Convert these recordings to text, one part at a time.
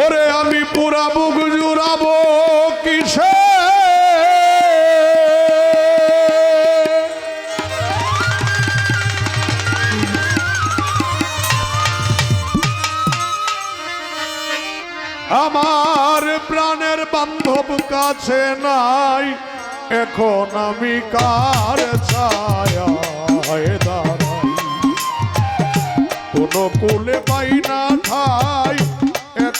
ওরে আমি পুরা বুক জুড়াবো কিসে? আমার প্রাণের বান্ধব কাছে নাই, এখন আমি কার ছায়া দাঁড়াই? কোনো কুলে পাই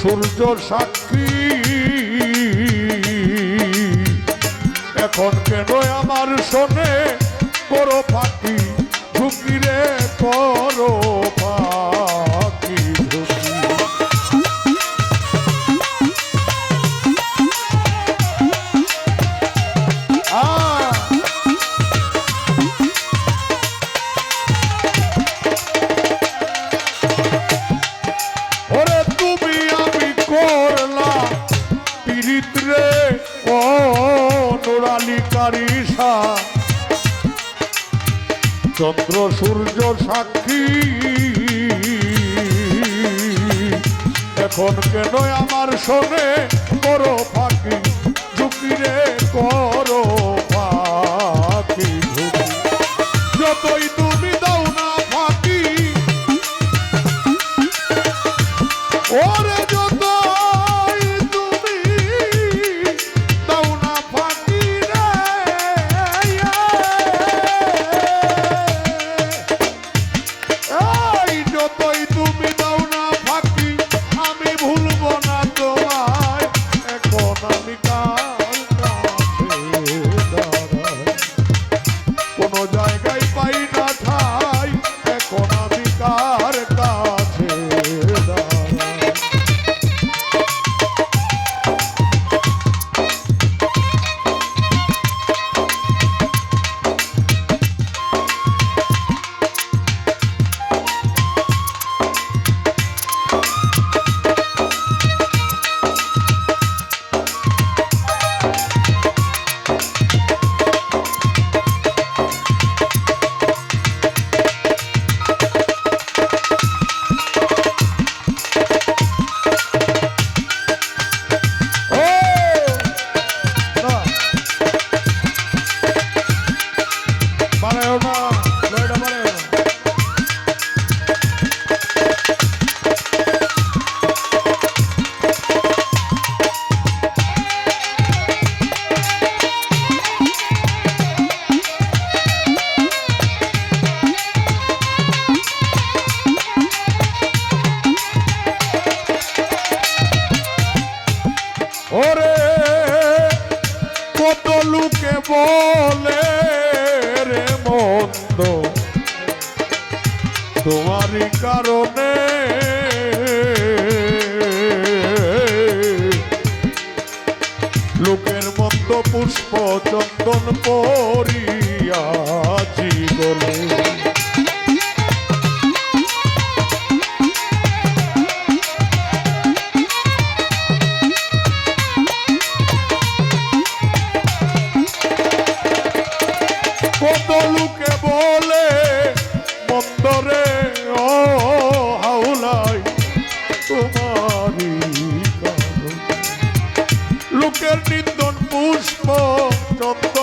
সূর্য সাক্ষী। এখন কেন আমার শোনে বড় ফাঁকি? কারিসা চন্দ্র সূর্য সাক্ষী। এখন কেন আমার শোনে করো ওরে কত লোকে বলে রে মন্দ তোমারই কারণে লোকের মন্দ পুষ্প চন্দন পরিয়া বলে কত লোকে বলে বন্দরে ও হাউলাই তোমারি লোকের নিন্দন পুষ্প চন্দ্র